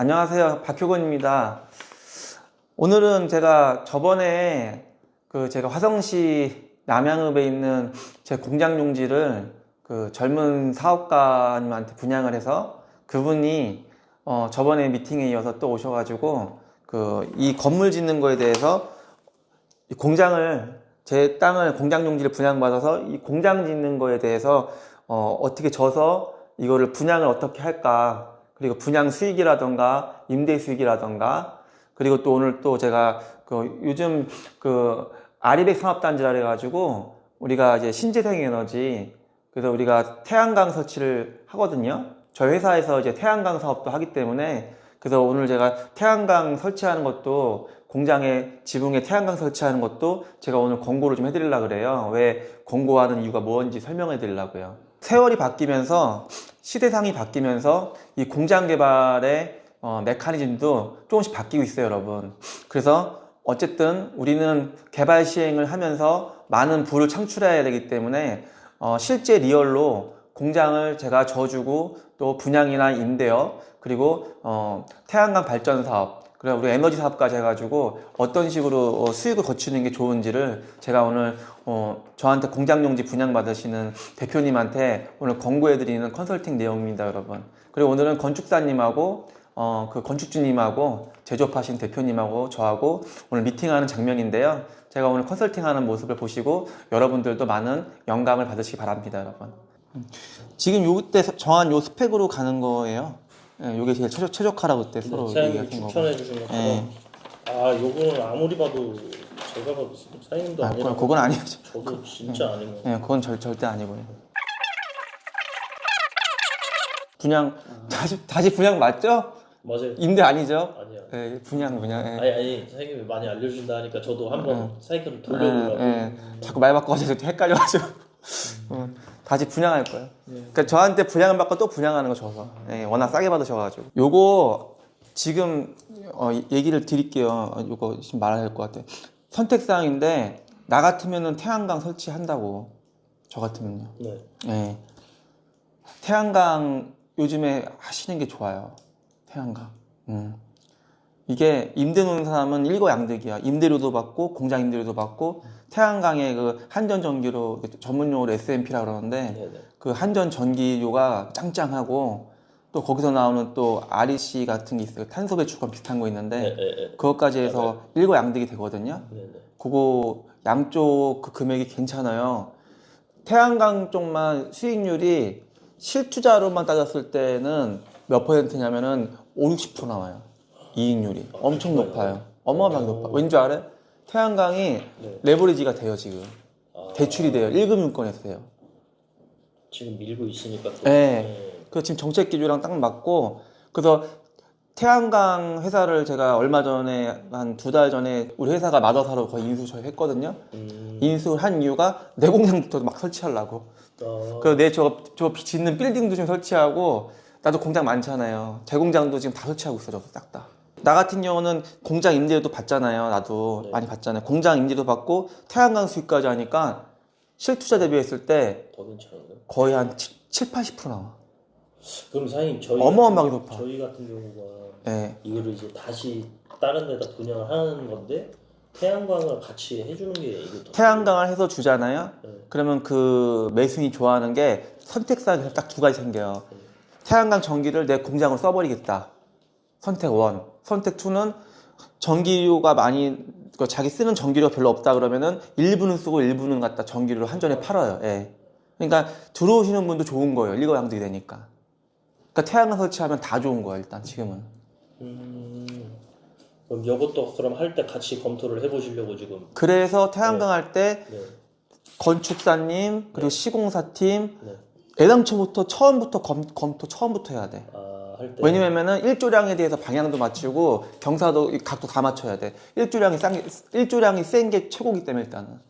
안녕하세요. 박효건입니다. 오늘은 제가 저번에 그 제가 화성시 남양읍에 있는 제 공장 용지를 그 젊은 사업가님한테 분양을 해서 그분이 어 저번에 미팅에 이어서 또 오셔가지고 그 이 건물 짓는 거에 대해서 이 공장을 제 땅을 공장 용지를 분양받아서 이 공장 짓는 거에 대해서 어 어떻게 져서 이거를 분양을 어떻게 할까 그리고 분양 수익이라던가 임대 수익이라던가 그리고 또 오늘 또 제가 그 요즘 그 아리백 산업단지라 해가지고 우리가 이제 신재생 에너지 그래서 우리가 태양광 설치를 하거든요. 저희 회사에서 이제 태양광 사업도 하기 때문에 그래서 오늘 제가 태양광 설치하는 것도 공장에 지붕에 태양광 설치하는 것도 제가 오늘 권고를 좀 해드리려고 그래요. 왜 권고하는 이유가 뭔지 설명해 드리려고요. 세월이 바뀌면서 시대상이 바뀌면서 이 공장 개발의 어, 메커니즘도 조금씩 바뀌고 있어요, 여러분. 그래서 어쨌든 우리는 개발 시행을 하면서 많은 부를 창출해야 되기 때문에 어, 실제 리얼로 공장을 제가 져주고 또 분양이나 임대업 그리고 어, 태양광 발전 사업 그리고 우리 에너지 사업까지 해가지고 어떤 식으로 어, 수익을 거치는 게 좋은지를 제가 오늘 어, 저한테 공장 용지 분양 받으시는 대표님한테 오늘 권고해드리는 컨설팅 내용입니다, 여러분. 그리고 오늘은 건축사님하고 어, 그 건축주님하고 제조업하신 대표님하고 저하고 오늘 미팅하는 장면인데요. 제가 오늘 컨설팅하는 모습을 보시고 여러분들도 많은 영감을 받으시기 바랍니다, 여러분. 지금 요때 정한 요 스펙으로 가는 거예요. 예, 요게 제일 최적, 최적화라고 그때 서로 사장님이 얘기했던 거고. 추천해 주신 것처럼 예. 아 요거는 아무리 봐도 제가 봐도 사장님도 아, 아니라 그건, 그건 아니죠. 저도 진짜 아닌 거 예, 그건 절, 절대 아니고요. 분양 다시 다시 분양 맞죠? 맞아요 임대 아니죠? 아니야 예, 분양 분양. 예. 아니 아니 사장님이 많이 알려준다 하니까 저도 한번 사이클을 돌려보려고 예, 예. 자꾸 말 바꿔서 헷갈려가지고 어, 다시 분양할 거예요. 그러니까 저한테 분양을 받고 또 분양하는 거 줘서 예, 워낙 싸게 받으셔가지고 요거 지금 어, 얘기를 드릴게요. 어, 요거 지금 말해야 될 것 같아요. 선택사항인데 나 같으면은 태양광 설치한다고 저 같으면요. 네 예. 태양광 요즘에 하시는 게 좋아요. 태양광. 음. 이게 임대 놓는 사람은 일거양득이야. 임대료도 받고 공장 임대료도 받고 태양광의 그 한전 전기로 전문 용어로 SMP라 그러는데 네네 그 한전 전기료가 짱짱하고 또 거기서 나오는 또 REC 같은 게 있어요. 탄소 배출권 비슷한 거 있는데 네네 그것까지 해서 일거양득이 되거든요. 네네 그거 양쪽 그 금액이 괜찮아요. 태양광 쪽만 수익률이 실투자로만 따졌을 때는 몇 퍼센트냐면은 5, 60% 나와요. 이익률이 엄청 높아요. 어마어마하게 높아. 왠지 알아요? 태양광이 네. 레버리지가 돼요 지금. 아, 대출이 돼요. 1금융권에서 돼요. 지금 밀고 있으니까 또 네. 그 지금 정책 기조랑 딱 맞고 그래서 태양광 회사를 제가 얼마 전에 한 두 달 전에 우리 회사가 마더사로 거의 인수 저희 했거든요. 음, 인수를 한 이유가 내 공장부터 막 설치하려고. 아, 그래서 내저저 짓는 빌딩도 좀 설치하고 나도 공장 많잖아요. 제 공장도 지금 다 설치하고 있어, 저도 싹 다. 나 같은 경우는 공장 임대료도 받잖아요. 나도 네. 많이 받잖아요. 공장 임대도 받고 태양광 수익까지 하니까 실투자 대비했을 때 더 괜찮은데 거의 한 7, 80% 나와. 그럼 사장님 저희 어마어마하게 같은- 높아. 저희 같은 경우가 예. 이거를 이제 다시 다른 데다 분양을 하는 건데 태양광을 같이 해주는 게 이게 더 태양광을 해서 주잖아요. 네. 그러면 그 매수인이 좋아하는 게 선택사항이 딱 두 가지 생겨요. 태양광 전기를 내 공장으로 써버리겠다. 선택 1. 선택 2는 전기료가 많이 그 자기 쓰는 전기료가 별로 없다 그러면은 일부는 쓰고 일부는 갖다 전기료를 한전에 팔아요. 예. 그러니까 들어오시는 분도 좋은 거예요. 일거 양득이 되니까. 그러니까 태양광 설치하면 다 좋은 거예요. 일단 지금은. 음, 그럼 이것도 그럼 할 때 같이 검토를 해보시려고 지금 그래서 태양광 할때 네, 건축사님 그리고 시공사팀 네. 애당초부터 처음부터 검, 검토 처음부터 해야 돼. 아, 할 때. 왜냐면은 일조량에 대해서 방향도 맞추고 경사도 이 각도 다 맞춰야 돼. 일조량이 싼 게, 일조량이 센 게 최고기 때문에 일단은.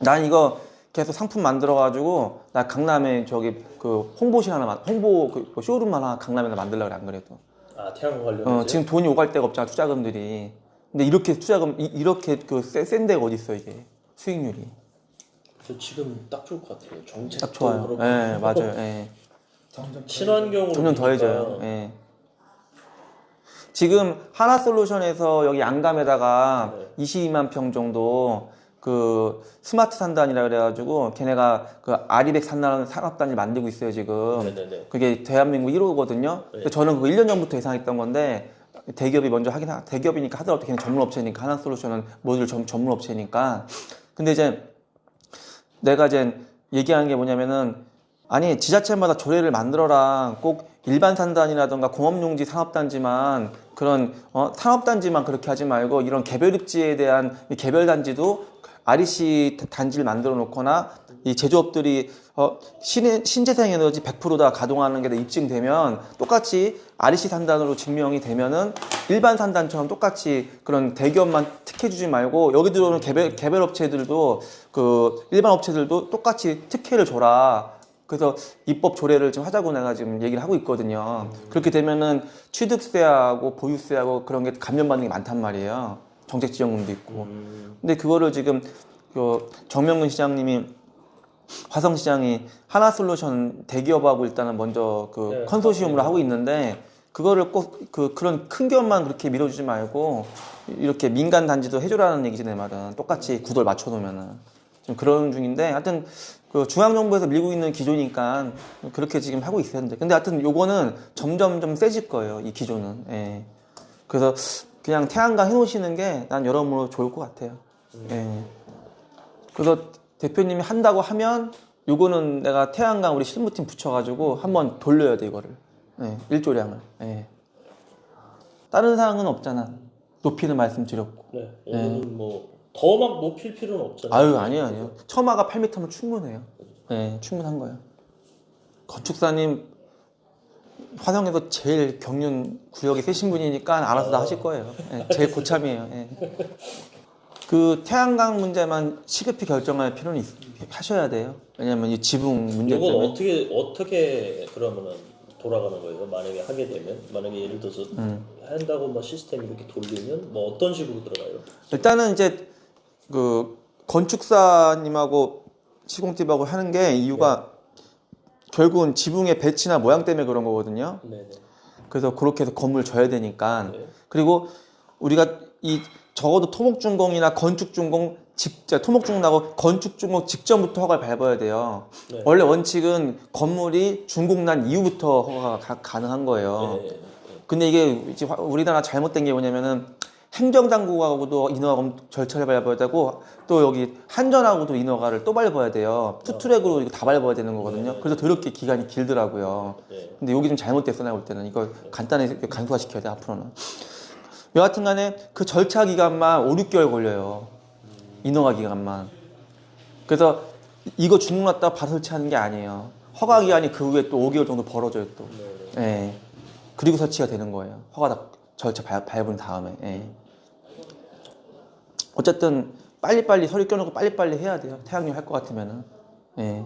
난 이거 계속 상품 만들어 가지고 나 강남에 저기 그 홍보실 하나 만- 홍보 그 쇼룸 하나 강남에다 만들려고 그래 안 그래도. 아, 태양광 관련해서. 어, 지금 돈이 오갈 데가 없잖아 투자금들이. 근데 이렇게 투자금 이- 이렇게 그센 데가 어디 있어 이게 수익률이. 저 지금 딱 좋을 것 같아요. 정책도 딱 좋아요. 그렇고. 예 맞아요. 예. 친환경으로. 점점 더해져요. 예. 지금 하나 솔루션에서 여기 양감에다가 네. 22만 평 정도 그 스마트 산단이라 그래가지고 걔네가 그 아리백 산단 산업단지 만들고 있어요 지금. 네네네. 그게 대한민국 1호거든요. 네. 저는 그 1년 전부터 예상했던 건데 대기업이 먼저 하긴 하, 대기업이니까 하더라도 걔는 전문 업체니까 하나 솔루션은 모듈 전, 전문 업체니까. 근데 이제 내가 이제 얘기하는 게 뭐냐면은 아니 지자체마다 조례를 만들어라 꼭 일반 산단이라던가 공업용지 산업단지만 그런 어, 산업단지만 그렇게 하지 말고 이런 개별입지에 대한 이 개별단지도 REC 단지를 만들어 놓거나 이 제조업들이 어, 신, 신재생 에너지 100%다 가동하는 게다 입증되면 똑같이 REC 산단으로 증명이 되면은 일반 산단처럼 똑같이 그런 대기업만 특혜 주지 말고 여기 들어오는 개별, 개별 업체들도 그 일반 업체들도 똑같이 특혜를 줘라. 그래서 입법 조례를 지금 하자고 내가 지금 얘기를 하고 있거든요. 그렇게 되면은 취득세하고 보유세하고 그런 게 감면받는 게 많단 말이에요. 정책지원금도 있고. 음, 근데 그거를 지금 그 정명근 시장님이 화성 시장이 하나솔루션 대기업하고 일단은 먼저 그 네, 컨소시엄으로. 하고 있는데 그거를 꼭 그 그런 큰 기업만 그렇게 밀어주지 말고 이렇게 민간 단지도 해줘라는 얘기지 내 말은 똑같이 구도를 맞춰놓으면은 지금 그런 중인데 하여튼 그 중앙정부에서 밀고 있는 기조니까 그렇게 지금 하고 있었는데 근데 하여튼 요거는 점점 좀 세질 거예요 이 기조는. 예. 그래서 그냥 태양광 해놓으시는 게 난 여러모로 좋을 것 같아요. 예. 그래서 대표님이 한다고 하면 요거는 내가 태양광 우리 실무팀 붙여가지고 한번 돌려야 돼 이거를. 예, 일조량을. 예. 다른 사항은 없잖아. 높이는 말씀드렸고. 네. 얘는 뭐 더 막 높일 필요는 없잖아요. 아유 아니에요 아니에요 처마가 8m면 충분해요 예, 충분한 거예요 건축사님 화성에서 제일 경륜 구역이 세신 분이니까 알아서 다 하실 거예요 예, 제일 고참이에요 예. 그 태양광 문제만 시급히 결정할 필요는 있, 하셔야 돼요 왜냐면 이 지붕 문제 이건 때문에 어떻게 어떻게 그러면은 돌아가는 거예요? 만약에 하게 되면 만약에 예를 들어서 음. 한다고 뭐 시스템 이렇게 돌리면 뭐 어떤 식으로 들어가요? 일단은 이제 그 건축사님하고 시공팀하고 하는 게 이유가 결국은 지붕의 배치나 모양 때문에 그런 거거든요. 네네. 그래서 그렇게 해서 건물 져야 되니까. 네. 그리고 우리가 이 적어도 토목준공이나 건축준공 직접 토목준공 나고 건축준공 직전부터 허가를 밟아야 돼요. 네. 원래 원칙은 건물이 준공 난 이후부터 허가가 가, 가능한 거예요. 네. 근데 이게 이제 화- 우리나라 잘못된 게 뭐냐면은 행정당국하고도 인허가 절차를 밟아야 되고 또 여기 한전하고도 인허가를 또 밟아야 돼요. 투트랙으로 이거 다 밟아야 되는 거거든요. 그래서 더럽게 기간이 길더라고요. 네. 근데 여기 좀 잘못됐어 볼 때는 이거 간단히 간소화 시켜야 돼 앞으로는. 여하튼간에 그 절차 기간만 5, 6개월 걸려요. 인허가 기간만. 그래서 이거 주문 났다 바로 설치하는 게 아니에요. 허가 기간이 그 후에 또 5개월 정도 벌어져요 또. 네. 예. 그리고 설치가 되는 거예요. 허가 다 절차 밟- 밟은 다음에. 예. 어쨌든 빨리빨리 서류 껴놓고 빨리빨리 해야 돼요. 태양열 할 것 같으면은. 예.